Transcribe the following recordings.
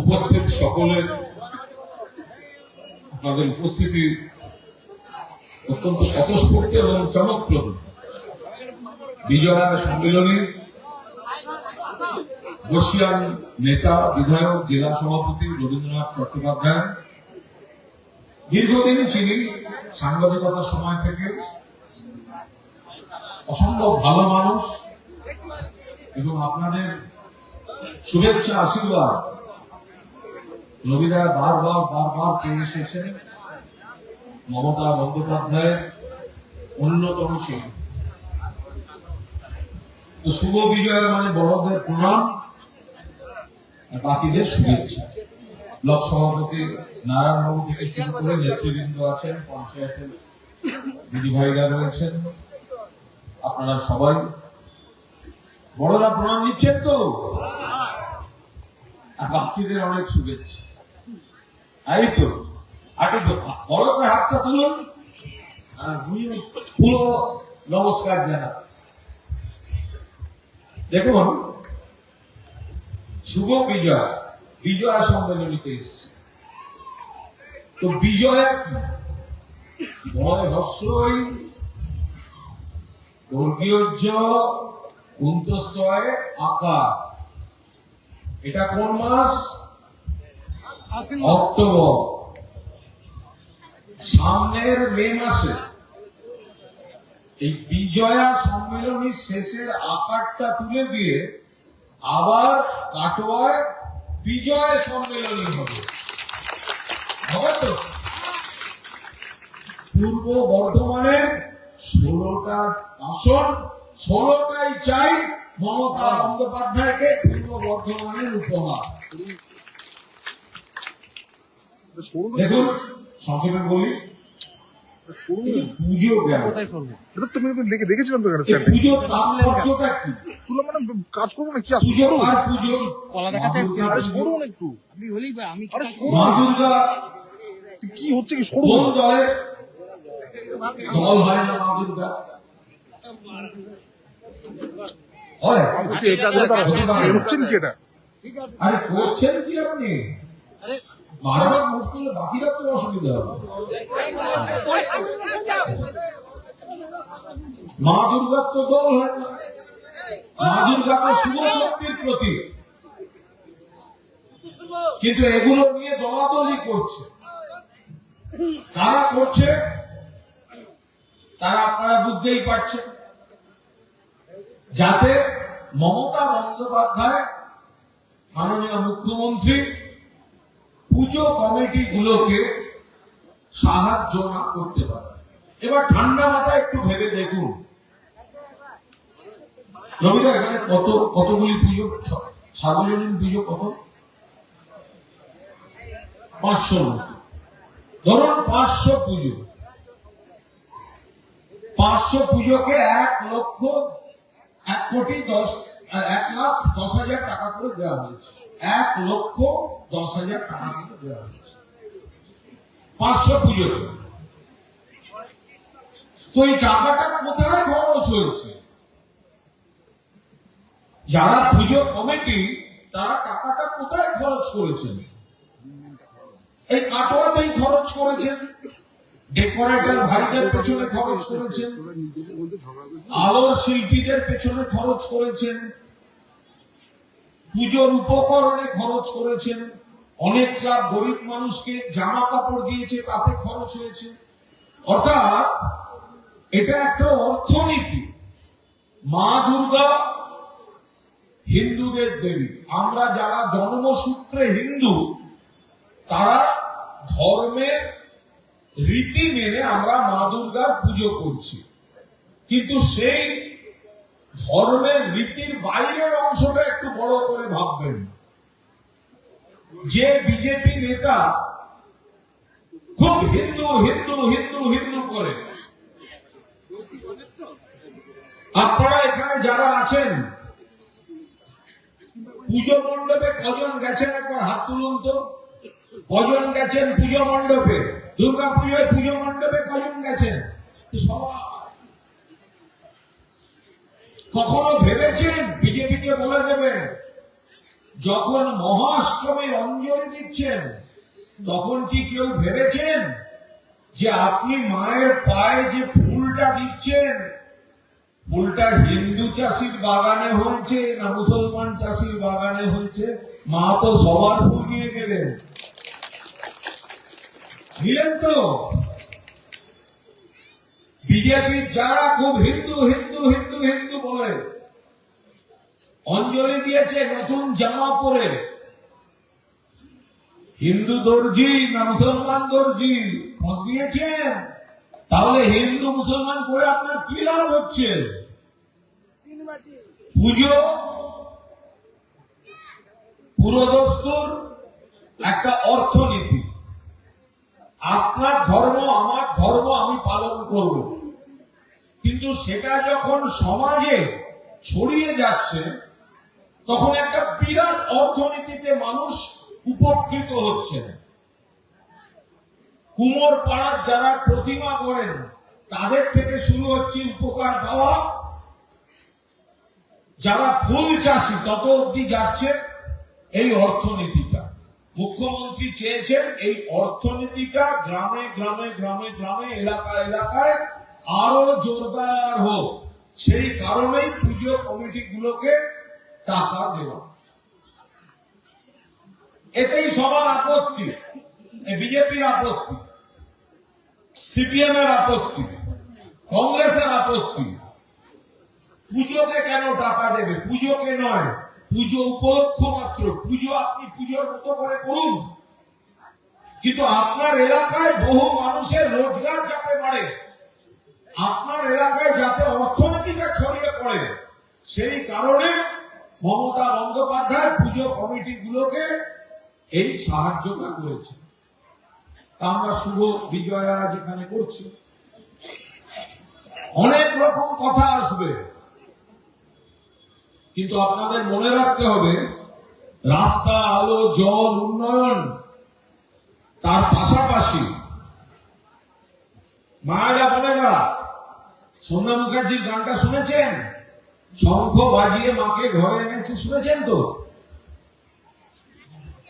উপস্থিত সকলের আপনাদের উপস্থিতি অত্যন্ত স্বতঃস্ফূর্ত এবং চমকপ্রদ। বিজয়া সম্মেলনে বর্ষিয়ান নেতা, বিধায়ক, জেলা সভাপতি রবীন্দ্রনাথ চট্টোপাধ্যায়। দীর্ঘদিন তিনি সাংবাদিকতার সময় থেকে অসম্ভব ভালো মানুষ এবং আপনাদের শুভেচ্ছা, আশীর্বাদ রবিদা বারবার বারবার পেয়ে এসেছেন। মমতা বন্দ্যোপাধ্যায়ের অন্যতম শিল্পী। তো শুভ বিজয়ের মানে বড়দের প্রণাম বাকিদের শুভেচ্ছা। ব্লক সভাপতি নারায়ণবাবু থেকে শুরু করে নেতৃবৃন্দ আছেন, পঞ্চায়েতের দিদি ভাইরা রয়েছেন। আপনারা সবাই বড়রা প্রণাম নিচ্ছেন তো? আর বাকিদের অনেক শুভেচ্ছা। এই তো একটু বড় করে হাতটা তুলুন। পুরো নমস্কার দেখুন, শুভ বিজয়। বিজয়া সম্মেলনীতে এসছে। তো বিজয়া কি? ভয় হস্যই কুন্তস্তয় আকার। এটা কোন মাস? অক্টোবর। সামনের মে মাসে এই বিজয়া সম্মেলনী শেষের আকারটা তুলে দিয়ে আবার কাটোয়ায় বিজয় সম্মেলনী হবে। তো? পূর্ব বর্ধমানের ষোলোটা আসন, ষোলোটাই চাই মমতা বন্দ্যোপাধ্যায়কে পূর্ব বর্ধমানের উপহার দেখুন সংক্ষেপে বলি তুমি তো তুলো মানে কাজ করব না কি কলা দেখাতে এসছি। মা আরে দুর্গার সরুন একটু আপনি হলেই আমি কি- হচ্ছে কি সরুন দল হয় না মা দুর্গা হয় এটা ধরে কি এটা আরে করছেন কি আপনি বারবার মুখ করলে বাকিরা তো অসুবিধা হবে। মা দুর্গার তো দল হয় না। মা দুর্গা তো শুভ শক্তির প্রতীক। কিন্তু এগুলো নিয়ে দলাদলি করছে। কারা করছে? তারা আপনারা বুঝতেই পারছেন। যাতে মমতা বন্দ্যোপাধ্যায়, মাননীয় মুখ্যমন্ত্রী পুজো কমিটি গুলোকে সাহায্য না করতে পারে। এবার ঠান্ডা মাথায় একটু ভেবে দেখুন। রবিদা এখানে কত, কতগুলি পুজো? সার্বজনীন পুজো কত? পাঁচশো ধরুন পাঁচশো পুজো। পাঁচশো পুজোকে এক লক্ষ, এক কোটি দশ, এক লাখ দশ হাজার টাকা করে দেওয়া হয়েছে। এক লক্ষ দশ হাজার টাকা করে দেওয়া হয়েছে। পাঁচশো পুজো তো এই টাকাটা কোথায় খরচ হয়েছে? যারা পুজো কমিটি, তারা টাকাটা কোথায় খরচ করেছেন? এই কাটোয়াতেই খরচ করেছেন। ডেকোরেটর ভাইদের পেছনে খরচ করেছেন। আলোর শিল্পীদের পেছনে খরচ করেছেন। পুজোর উপকরণে খরচ করেছেন। অনেক লাখ গরিব মানুষকে জামা কাপড় দিয়েছে, তাতে খরচ হয়েছে। অর্থাৎ এটা একটা অর্থনীতি। মা দুর্গা হিন্দুদের দেবী। আমরা যারা জন্মসূত্রে হিন্দু, তারা ধর্মের রীতি মেনে আমরা মা দুর্গার পুজো করছি। কিন্তু সেই ধর্মের রীতির বাইরের অংশটা একটু বড় করে ভাববেন। যে বিজেপি নেতা খুব হিন্দু হিন্দু হিন্দু হিন্দু করে। আপনারা এখানে যারা আছেন, পুজো মণ্ডপে কজন গেছেন একবার হাত তুলুন তো? কজন গেছেন পুজো মণ্ডপে? দুর্গা পুজোয় পুজো মণ্ডপে কজন গেছেন? সবাই কখনো ভেবেছেন? বিজেপিকে বলে দেবেন। যখন মহাষ্টমীর অঞ্জলি দিচ্ছেন, তখন কি কেউ ভেবেছেন যে আপনি মায়ের পায়ে যে ফুলটা দিচ্ছেন, ফুলটা হিন্দু চাষির বাগানে হয়েছে না মুসলমান চাষির বাগানে হয়েছে? মা তো সবার ফুল নিয়ে গেলেন নিলেন তো? বিজেপির যারা খুব হিন্দু হিন্দু হিন্দু হিন্দু বলে। অঞ্জলি দিয়েছে নতুন জামা পরে। হিন্দু দর্জি না মুসলমান দর্জি? খোঁজ নিয়েছেন? তাহলে হিন্দু, মুসলমান করে আপনার কি লাভ হচ্ছে? পুজো, পুরোদস্তুর একটা অর্থনীতি। আপনার ধর্ম, আমার ধর্ম আমি পালন করব। কিন্তু সেটা যখন সমাজে ছড়িয়ে যাচ্ছে, তখন একটা বিরাট অর্থনীতিতে মানুষ উপকৃত হচ্ছে। কুমোর পাড়ার যারা প্রতিমা করেন, তাদের থেকে শুরু হচ্ছে উপকার পাওয়া। যারা ফুল চাষি, তত অব্দি যাচ্ছে এই অর্থনীতিটা। মুখ্যমন্ত্রী চেয়েছেন এই অর্থনীতিটা গ্রামে গ্রামে গ্রামে গ্রামে এলাকা এলাকায় আরও জোরদার হোক। সেই কারণেই পুজো কমিটিগুলোকে টাকা দেওয়া। এতেই সবার আপত্তি। বিজেপির আপত্তি। সিপিএম এর আপত্তি। কংগ্রেসের আপত্তি। পুজোকে কেন টাকা দেবে? পুজোকে নয়। পুজো উপলক্ষ মাত্র। পুজো আপনি পুজোর মতো করে করুন। কিন্তু আপনার এলাকায় বহু মানুষের রোজগার যাতে বাড়ে আপনার এলাকায় যাতে অর্থনীতিটা ছড়িয়ে পড়ে, সেই কারণে মমতা বন্দ্যোপাধ্যায় পুজো কমিটিগুলোকে এই সাহায্যটা করেছে তা আমরা শুভ বিজয়া যেখানে করছি। অনেক রকম কথা আসবে, কিন্তু আপনাদের মনে রাখতে হবে, রাস্তা, আলো, জল, উন্নয়ন, তার পাশাপাশি মায়েরা বোনেরা সন্ধ্যা মুখার্জির গানটা শুনেছেন? শঙ্খ বাজিয়ে মাকে ঘরে এনেছে, শুনেছেন তো?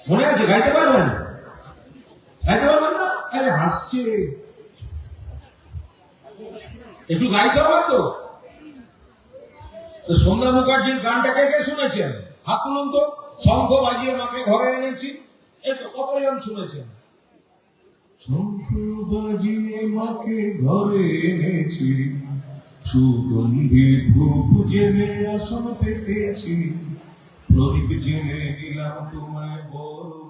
মনে আছে? গাইতে পারবেন? গাইতে পারবেন না? আরে, হাসছে। একটু গাইতে হবে তো। সন্ধ্যা মুখার্জির গানটা কে কে শুনেছেন? হাত তুলুন তো। শঙ্খ বাজিয়ে মাকে ঘরে এনেছি। তো কতজন শুনেছেন? শঙ্খ বাজিয়ে মাকে ঘরে এনেছি। সুগন্ধি ধূপ জেনে আসন পেতেছি প্রদীপ জেনে দিলাম তোমায় বড়